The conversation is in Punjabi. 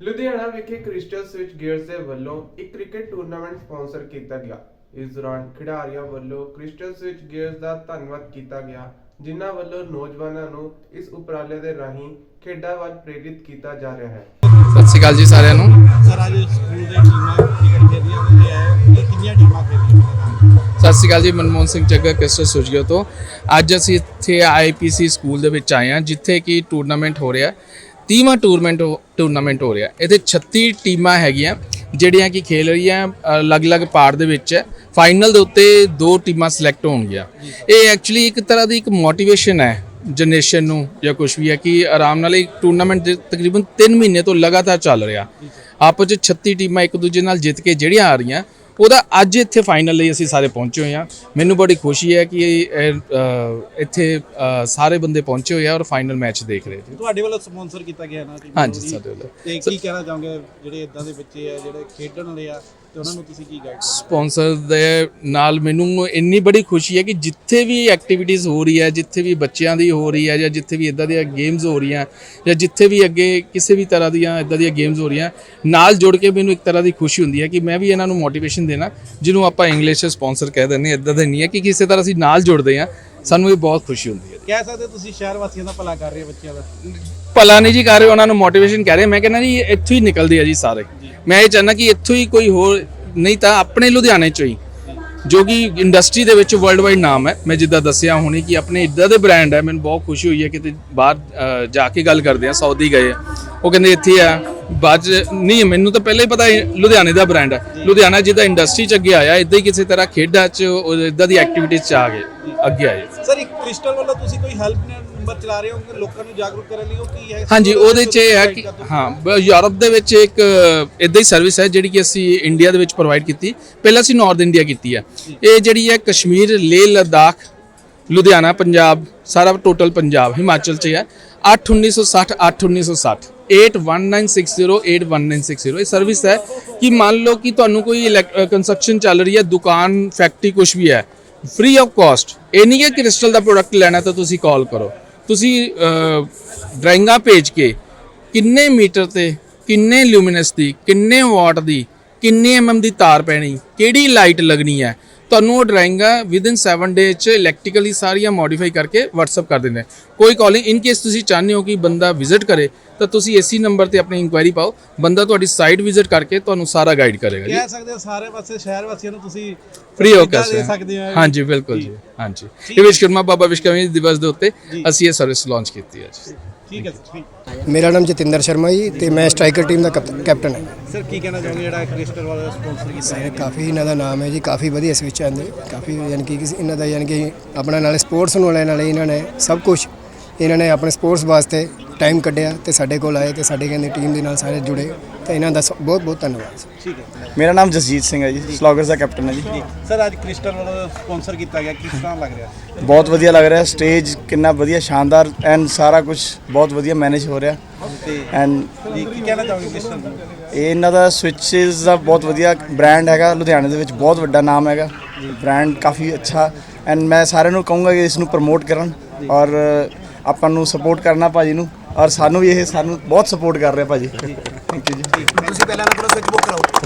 ਲੁਧਿਆਣਾ ਵਿਖੇ ਕ੍ਰਿਸਟਲ ਸਵਿਚ ਗੇਅਰਸ ਦੇ ਵੱਲੋਂ ਇੱਕ ਕ੍ਰਿਕਟ ਟੂਰਨਾਮੈਂਟ ਸਪਾਂਸਰ ਕੀਤਾ ਗਿਆ। ਇਸ ਦੌਰਾਨ ਖਿਡਾਰੀਆਂ ਵੱਲੋਂ ਕ੍ਰਿਸਟਲ ਸਵਿਚ ਗੇਅਰਸ ਦਾ ਧੰਨਵਾਦ ਕੀਤਾ ਗਿਆ ਜਿਨ੍ਹਾਂ ਵੱਲੋਂ ਨੌਜਵਾਨਾਂ ਨੂੰ ਇਸ ਉਪਰਾਲੇ ਦੇ ਰਾਹੀਂ ਖੇਡਾਂ ਵੱਲ ਪ੍ਰੇਰਿਤ ਕੀਤਾ ਜਾ ਰਿਹਾ ਹੈ। ਸਤਿ ਸ਼੍ਰੀ ਅਕਾਲ ਜੀ ਸਾਰਿਆਂ ਨੂੰ। ਸਰ ਅੱਜ ਸਕੂਲ ਦੇ ਟੀਮਾਂ ਕ੍ਰਿਕਟ ਖੇਡੀਆਂ ਇਹ ਕਿੰਨੀਆਂ ਟੀਮਾਂ ਖੇਡੀਆਂ ਸਤਿ ਸ਼੍ਰੀ ਅਕਾਲ ਜੀ ਮਨਮੋਹਨ ਸਿੰਘ ਜੱਗਾ ਕ੍ਰਿਸਟਲ ਸੁਜੀਓ ਤੋਂ। ਅੱਜ ਅਸੀਂ ਇੱਥੇ ਆਈਪੀਸੀ ਸਕੂਲ ਦੇ ਵਿੱਚ ਆਏ ਹਾਂ ਜਿੱਥੇ ਕਿ ਟੂਰਨਾਮੈਂਟ ਹੋ ਰਿਹਾ 30ਵਾਂ ਟੂਰਨਾਮੈਂਟ ਟੂਰਨਾਮੈਂਟ ਹੋ ਰਿਹਾ। ਇਹਦੇ 36 ਟੀਮਾਂ ਹੈਗੀਆਂ, ਜਿਹੜੀਆਂ ਕਿ ਖੇਲ ਰਹੀਆਂ ਅਲੱਗ-ਅਲੱਗ ਪਾਰਟ ਦੇ ਵਿੱਚ। ਫਾਈਨਲ ਦੇ ਉੱਤੇ ਦੋ ਟੀਮਾਂ ਸਿਲੈਕਟ ਹੋਣਗੀਆਂ। ਇਹ ਐਕਚੁਅਲੀ ਇੱਕ ਤਰ੍ਹਾਂ ਦੀ ਇੱਕ ਮੋਟੀਵੇਸ਼ਨ ਹੈ ਜਨਰੇਸ਼ਨ ਨੂੰ, ਜਾਂ ਕੁਝ ਵੀ ਹੈ, ਕਿ ਆਰਾਮ ਨਾਲ ਇਹ ਟੂਰਨਾਮੈਂਟ ਤਕਰੀਬਨ 3 ਮਹੀਨੇ ਤੋਂ ਲਗਾਤਾਰ ਚੱਲ ਰਿਹਾ। ਆਪਸ ਵਿੱਚ 36 ਟੀਮਾਂ ਇੱਕ ਦੂਜੇ ਨਾਲ ਜਿੱਤ ਕੇ ਜਿਹੜੀਆਂ ਆ ਰਹੀਆਂ ਉਹਦਾ ਅੱਜ ਇੱਥੇ ਫਾਈਨਲ ਲਈ ਅਸੀਂ ਸਾਰੇ ਪਹੁੰਚੇ ਹੋਏ ਹਾਂ। ਮੈਨੂੰ ਬੜੀ ਖੁਸ਼ੀ ਹੈ ਕਿ ਇੱਥੇ ਸਾਰੇ ਬੰਦੇ ਪਹੁੰਚੇ ਹੋਏ ਆ ਔਰ ਫਾਈਨਲ ਮੈਚ ਦੇਖ ਰਹੇ ਜੀ ਤੁਹਾਡੇ ਵੱਲੋਂ ਸਪਾਂਸਰ ਕੀਤਾ ਗਿਆ ਨਾ ਹਾਂਜੀ, ਸਾਡੇ ਵੱਲੋਂ। ਤੇ ਕੀ ਕਹਿਣਾ ਚਾਹੋਗੇ ਜਿਹੜੇ ਇਦਾਂ ਦੇ ਬੱਚੇ ਆ ਜਿਹੜੇ ਖੇਡਣ ਵਾਲੇ ਆ? ਤੇ ਉਹਨਾਂ ਨੂੰ ਤੁਸੀਂ ਕੀ ਗਾਈਡ ਸਪਾਂਸਰ ਦੇ ਨਾਲ ਮੈਨੂੰ ਇੰਨੀ ਬੜੀ ਖੁਸ਼ੀ ਹੈ ਕਿ ਜਿੱਥੇ ਵੀ ਐਕਟੀਵਿਟੀਜ਼ ਹੋ ਰਹੀ ਹੈ, ਜਿੱਥੇ ਵੀ ਬੱਚਿਆਂ ਦੀ ਹੋ ਰਹੀ ਹੈ ਜਾਂ ਜਿੱਥੇ ਵੀ ਇਦਾਂ ਦੀਆਂ ਗੇਮਸ ਹੋ ਰਹੀਆਂ ਜਾਂ ਜਿੱਥੇ ਵੀ ਅੱਗੇ ਕਿਸੇ ਵੀ ਤਰ੍ਹਾਂ ਦੀਆਂ ਇਦਾਂ ਦੀਆਂ ਗੇਮਸ ਹੋ ਰਹੀਆਂ, ਨਾਲ ਜੁੜ ਕੇ ਮੈਨੂੰ ਇੱਕ ਤਰ੍ਹਾਂ ਦੀ ਖੁਸ਼ੀ ਹੁੰਦੀ ਹੈ ਕਿ ਮੈਂ ਵੀ ਇਹਨਾਂ ਨੂੰ ਮੋਟੀਵੇਸ਼ਨ ਦੇਣਾ, ਜਿਹਨੂੰ ਆਪਾਂ ਇੰਗਲਿਸ਼ 'ਚ ਸਪਾਂਸਰ ਕਹਿ ਦਿੰਦੇ ਹਾਂ ਇਦਾਂ ਦਾ ਨਹੀਂ ਹੈ ਕਿ ਕਿਸੇ ਤਰ੍ਹਾਂ ਅਸੀਂ ਨਾਲ ਜੁੜਦੇ ਹਾਂ। ਸਾਨੂੰ ਇਹ ਬਹੁਤ ਖੁਸ਼ੀ ਹੁੰਦੀ ਹੈ। ਕਹਿ ਸਕਦੇ ਹੋ ਤੁਸੀਂ ਸ਼ਹਿਰ ਵਾਸੀਆਂ ਦਾ ਭਲਾ ਕਰ ਰਹੇ ਹੋ ਬੱਚਿਆਂ ਦਾ? ਭਲਾ ਨਹੀਂ ਜੀ ਕਰ ਰਹੇ ਉਹਨਾਂ ਨੂੰ ਮੋਟੀਵੇਸ਼ਨ ਕਹਿ ਰਹੇ। ਮੈਂ ਕਹਿੰਦਾ ਜੀ ਇੱਥੋਂ ਹੀ ਨਿਕਲਦੇ ਆ ਜੀ ਸਾਰੇ। ਮੈਂ ਇਹ ਚਾਹੁੰਦਾ ਕਿ ਇੱਥੋਂ ਹੀ ਕੋਈ ਹੋਰ ਨਹੀਂ ਤਾਂ ਆਪਣੇ ਲੁਧਿਆਣੇ ਚੋਂ ਹੀ ਜੋ ਕਿ ਇੰਡਸਟਰੀ ਦੇ ਵਿੱਚ ਵਰਲਡ ਵਾਈਡ ਨਾਮ ਹੈ। ਮੈਂ ਜਿੱਦਾਂ ਦੱਸਿਆ ਹੁਣੇ ਕਿ ਆਪਣੇ ਇੱਦਾਂ ਦੇ ਬ੍ਰਾਂਡ ਹੈ। ਮੈਨੂੰ ਬਹੁਤ ਖੁਸ਼ੀ ਹੋਈ ਹੈ ਕਿ ਤੇ ਬਾਹਰ ਅ, ਜਾ ਕੇ ਗੱਲ ਕਰਦੇ ਆ ਸਾਊਦੀ ਗਏ ਆ। ਉਹ ਕਹਿੰਦੇ ਇੱਥੇ ਆ। 'ਚ- ਨਹੀਂ ਮੈਨੂੰ ਤਾਂ ਪਹਿਲਾਂ ਹੀ ਪਤਾ ਲੁਧਿਆਣੇ ਦਾ ਬ੍ਰਾਂਡ ਹੈ। ਲੁਧਿਆਣਾ ਜਿੱਦਾਂ ਇੰਡਸਟਰੀ 'ਚ ਅੱਗੇ ਆਇਆ ਇਦਾਂ ਹੀ ਕਿਸੇ ਤਰ੍ਹਾਂ ਖੇਡਾਂ 'ਚ ਇਦਾਂ ਦੀ ਐਕਟੀਵਿਟੀਜ਼ 'ਚ ਆ ਗਏ ਅੱਗੇ ਆਏ। ਸਰ ਇੱਕ ਕ੍ਰਿਸਟਲ ਵੱਲੋਂ ਤੁਸੀਂ ਕੋਈ ਹੈਲਪ ਨੰਬਰ ਚਲਾ ਰਹੇ ਹੋ ਕਿ ਲੋਕਾਂ ਨੂੰ ਜਾਗਰੂਕ ਕਰਨ ਲਈ ਉਹ ਕੀ ਹੈ? ਹਾਂਜੀ ਉਹਦੇ 'ਚ ਇਹ ਹੈ ਕਿ ਹਾਂ ਯੂਰਪ ਦੇ ਵਿੱਚ ਇੱਕ ਇਦਾਂ ਹੀ ਸਰਵਿਸ ਹੈ ਜਿਹੜੀ ਕਿ ਅਸੀਂ ਇੰਡੀਆ ਦੇ ਵਿੱਚ ਪ੍ਰੋਵਾਈਡ ਕੀਤੀ। ਪਹਿਲਾਂ ਅਸੀਂ ਨਾਰਥ ਇੰਡੀਆ ਕੀਤੀ ਹੈ। ਇਹ ਜਿਹੜੀ ਹੈ ਕਸ਼ਮੀਰ ਲੇਹ ਲਦਾਖ ਲੁਧਿਆਣਾ ਪੰਜਾਬ ਸਾਰਾ ਟੋਟਲ ਪੰਜਾਬ ਹਿਮਾਚਲ 'ਚ ਹੈ 8160 8160 8160 811960 ਇਹ ਸਰਵਿਸ ਹੈ ਕਿ ਮੰਨ ਲਓ ਕਿ ਤੁਹਾਨੂੰ ਕੋਈ ਕੰਸਟਰਕਸ਼ਨ ਚੱਲ ਰਹੀ ਹੈ, ਦੁਕਾਨ ਫੈਕਟਰੀ ਕੁਝ ਵੀ ਹੈ ਫ੍ਰੀ ਆਫ ਕਾਸਟ ਇਹ ਨਹੀਂ ਹੈ ਕਿ ਕ੍ਰਿਸਟਲ ਦਾ ਪ੍ਰੋਡਕਟ ਲੈਣਾ ਤਾਂ ਤੁਸੀਂ ਕਾਲ ਕਰੋ। ਤੁਸੀਂ ਡਰਾਇੰਗਾਂ ਭੇਜ ਕੇ ਕਿੰਨੇ ਮੀਟਰ ਤੇ, ਕਿੰਨੇ ਲੂਮੀਨਸ ਦੀ, ਕਿੰਨੇ ਵਾਟ ਦੀ, ਕਿੰਨੇ ਐਮਐਮ ਦੀ ਤਾਰ ਪੈਣੀ, ਕਿਹੜੀ ਲਾਈਟ ਲੱਗਣੀ ਹੈ, ਤੁਹਾਨੂੰ ਉਹ ਡਰਾਇੰਗਾਂ ਵਿਦਿਨ 7 ਡੇ ਚ ਇਲੈਕਟ੍ਰੀਕਲੀ ਸਾਰੀਆਂ ਮੋਡੀਫਾਈ ਕਰਕੇ WhatsApp ਕਰ ਦਿੰਦੇ ਨੇ। ਕੋਈ ਕਾਲਿੰਗ ਇਨ ਕੇਸ ਤੁਸੀਂ ਚਾਹੁੰਦੇ ਹੋ ਕਿ ਬੰਦਾ ਵਿਜ਼ਿਟ ਕਰੇ ਤਾਂ ਤੁਸੀਂ ਇਸੇ ਨੰਬਰ ਤੇ ਆਪਣੀ ਇਨਕੁਆਇਰੀ ਪਾਓ। ਬੰਦਾ ਤੁਹਾਡੀ ਸਾਈਟ ਵਿਜ਼ਿਟ ਕਰਕੇ ਤੁਹਾਨੂੰ ਸਾਰਾ ਗਾਈਡ ਕਰੇਗਾ ਜੀ। ਕਹਿ ਸਕਦੇ ਹੋ ਸਾਰੇ ਪਾਸੇ ਸ਼ਹਿਰ ਵਾਸੀਆਂ ਨੂੰ ਤੁਸੀਂ ਫ੍ਰੀ ਹੋ ਕੇ ਦੇ ਸਕਦੇ ਹੋ ਹਾਂਜੀ ਬਿਲਕੁਲ ਜੀ। ਹਾਂਜੀ। ਇਹ ਵਿਸ਼ਕਰਮਾ ਬਾਬਾ ਵਿਸ਼ਕਰਮਾ ਦਿਵਸ ਦੇ ਉੱਤੇ ਅਸੀਂ ਇਹ ਸਰਵਿਸ ਲਾਂਚ ਕੀਤੀ ਹੈ ਜੀ। ਠੀਕ ਹੈ ਸਰ ਮੇਰਾ ਨਾਮ ਜਤਿੰਦਰ ਸ਼ਰਮਾ ਜੀ ਤੇ ਮੈਂ ਸਟ੍ਰਾਈਕਰ ਟੀਮ ਦਾ ਕੈਪ- ਕੈਪਟਨ ਹਾਂ। ਸਰ ਕੀ ਕਹਿਣਾ ਚਾਹੋਗੇ ਜਿਹੜਾ ਕ੍ਰਿਸਟਲ ਵਾਲਾ ਸਪਾਂਸਰ ਕੀਤਾ ਹੈ ਇਹ ਕਾਫੀ ਇਹਨਾਂ ਦਾ ਨਾਮ ਹੈ ਜੀ ਕਾਫੀ ਵਧੀਆ ਸਵਿਚ ਆਂਦੇ ਕਾਫੀ ਯਾਨੀ ਕਿ ਇਹਨਾਂ ਦਾ ਯਾਨੀ ਕਿ ਆਪਣਾ ਨਾਲੇ ਸਪੋਰਟਸ ਨੂੰ ਲੈਣ ਨਾਲੇ ਇਹਨਾਂ ਨੇ ਸਭ ਕੁਝ ਇਹਨਾਂ ਨੇ ਆਪਣੇ ਸਪੋਰਟਸ ਵਾਸਤੇ ਟਾਈਮ ਕੱਢਿਆ ਤੇ ਸਾਡੇ ਕੋਲ ਆਏ ਤੇ ਸਾਡੇ ਕਹਿੰਦੇ ਟੀਮ ਦੇ ਨਾਲ ਸਾਰੇ ਜੁੜੇ। ਤੇ ਇਹਨਾਂ ਦਾ ਬਹੁਤ ਬਹੁਤ ਧੰਨਵਾਦ। ਠੀਕ ਹੈ। ਮੇਰਾ ਨਾਮ ਜਸਜੀਤ ਸਿੰਘ ਹੈ ਜੀ ਸਲੌਗਰਸ ਦਾ ਕੈਪਟਨ ਹੈ ਜੀ। ਸਰ ਅੱਜ ਕ੍ਰਿਸਟਲ ਵੱਲੋਂ ਸਪਾਂਸਰ ਕੀਤਾ ਗਿਆ। ਕਿਸ ਤਰ੍ਹਾਂ ਲੱਗ ਰਿਹਾ? ਬਹੁਤ ਵਧੀਆ ਲੱਗ ਰਿਹਾ। ਸਟੇਜ ਕਿੰਨਾ ਵਧੀਆ ਸ਼ਾਨਦਾਰ ਐਂਡ ਸਾਰਾ ਕੁਝ ਬਹੁਤ ਵਧੀਆ ਮੈਨੇਜ ਹੋ ਰਿਹਾ। ਤੇ ਐਂਡ ਜੀ ਕੀ ਕਹਿਣਾ ਚਾਹੋਗੇ ਕ੍ਰਿਸਟਲ ਨੂੰ? ਇਹ ਇਹਨਾਂ ਦਾ ਸਵਿਚਸ ਦਾ ਬਹੁਤ ਵਧੀਆ ਬ੍ਰਾਂਡ ਹੈਗਾ। ਲੁਧਿਆਣੇ ਦੇ ਵਿੱਚ ਬਹੁਤ ਵੱਡਾ ਨਾਮ ਹੈਗਾ। ਬ੍ਰਾਂਡ ਕਾਫੀ ਅੱਛਾ। ਐਂਡ ਮੈਂ ਸਾਰਿਆਂ ਨੂੰ ਕਹੂੰਗਾ ਕਿ ਇਸ ਨੂੰ ਪ੍ਰਮੋਟ ਕਰਨ। ਔਰ ਆਪਾਂ ਨੂੰ ਸਪੋਰਟ ਕਰਨਾ ਭਾਜੀ ਨੂੰ ਔਰ ਸਾਨੂੰ ਵੀ ਇਹ ਸਾਨੂੰ ਬਹੁਤ ਸਪੋਰਟ ਕਰ ਰਿਹਾ ਭਾਜੀ। ਥੈਂਕ ਯੂ ਜੀ। ਤੁਸੀਂ ਪਹਿਲਾਂ ਨਾ ਸਵਿਚ ਬੁੱਕ ਕਰਾਓ।